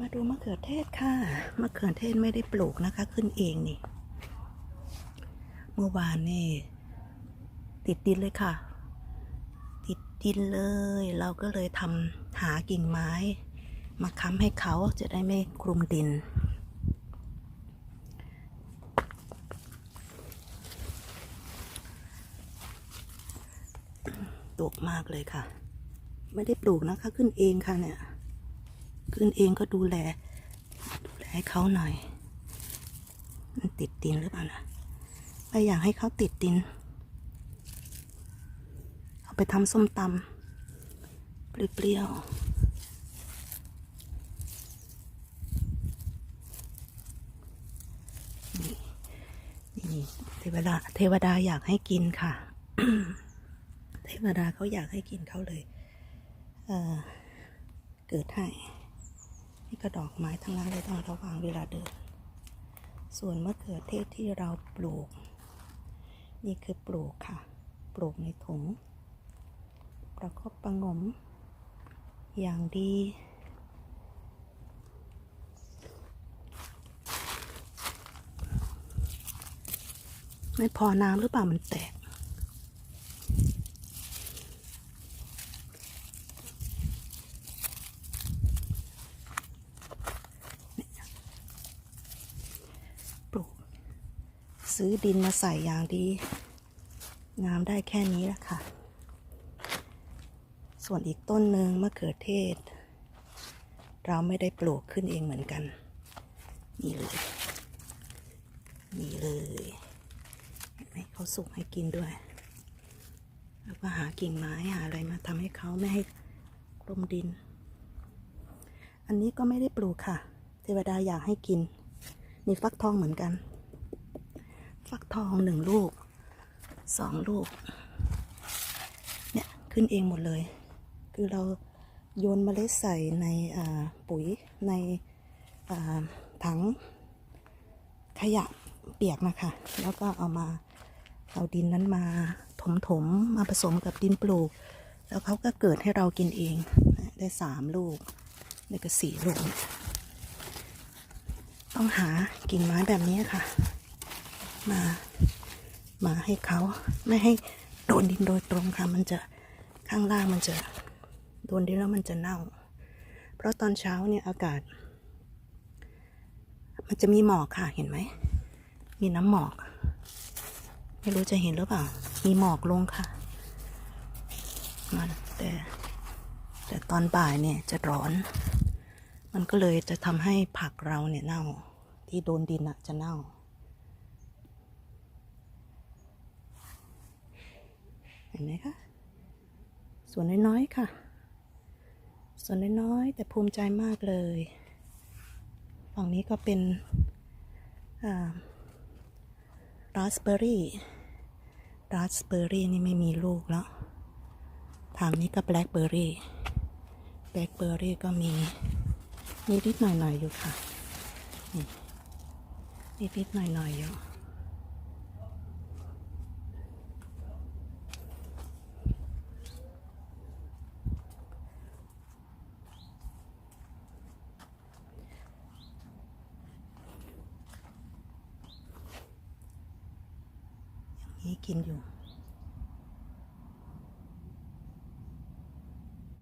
มาดูมะเขือเทศค่ะ มะเขือเทศไม่ได้ปลูกนะคะ ขึ้นเองนี่ เมื่อวานนี่ ติดดินเลยค่ะ ติดดินเลย เราก็เลยทำหากิ่งไม้ มาค้ำให้เขาจะได้ไม่คลุมดินตกมากเลยค่ะ ไม่ได้ปลูกนะคะขึ้นเองค่ะเนี่ย ขึ้นเองก็ดูแล ดูแลให้เขาหน่อย มันติดดินหรือเปล่านะไม่อยากให้เขาติดดิน เอาไปทำส้มตำเปรี้ยวนี่นี่เทวดาเทวดาอยากให้กินค่ะ เทวดาเขาอยากให้กินเขาเลยเเกิดให้ นี่ก็ดอกไม้ทั้งนั้นเลยต้องระวังเวลาเดิน ส่วนมะเขือเทศที่เราปลูก นี่คือปลูกค่ะ ปลูกในถุงประคบประงม อย่างดี ไม่พอน้ำหรือเปล่ามันแตก ซื้อดินมาใส่อย่างดี งามได้แค่นี้แหละค่ะ ส่วนอีกต้นหนึ่งมะเขือเทศ เราไม่ได้ปลูกขึ้นเองเหมือนกัน นี่เลย นี่เลยเห็นไหมเขาสุกให้กินด้วย แล้วก็หากิ่งไม้หาอะไรมาทำให้เขาไม่ให้กลมดิน อันนี้ก็ไม่ได้ปลูกค่ะ เทวดาอยากให้กิน มีฟักทองเหมือนกัน ฟักทองหนึ่งลูกสองลูก เนี่ย ขึ้นเองหมดเลย คือเราโยนเมล็ดใส่ในปุ๋ยในถังขยะเปียกนะคะ แล้วก็เอามาเอาดินนั้นมาถมถมมาผสมกับดินปลูก แล้วเขาก็เกิดให้เรากินเอง ได้สามลูกนี่ก็สี่ลูก ต้องหากิ่งไม้แบบนี้ค่ะ มา มาให้เขาไม่ให้โดนดินโดยตรงค่ะ มันจะข้างล่างมันจะโดนดินแล้วมันจะเน่า เพราะตอนเช้าเนี่ยอากาศ มันจะมีหมอกค่ะเห็นไหม มีน้ำหมอก ไม่รู้จะเห็นหรือเปล่า มีหมอกลงค่ะมันแต่แต่ตอนบ่ายเนี่ยจะร้อน มันก็เลยจะทำให้ผักเราเนี่ยเน่า ที่โดนดินอะจะเน่า ห็นไหมคะส่วนน้อยๆค่ะ ส่วนน้อยๆแต่ภูมิใจมากเลยฝั่งนี้ก็เป็นราสเบอร์รี่ราสเบอร์รี่นี่ไม่มีลูกแล้ว ทางนี้ก็แบล็คเบอร์รี่แบล็คเบอร์รี่ก็มีมีนิดหน่อยๆอยู่ค่ะนี่นิดๆหน่อยๆอยู่ นี้กินอยู่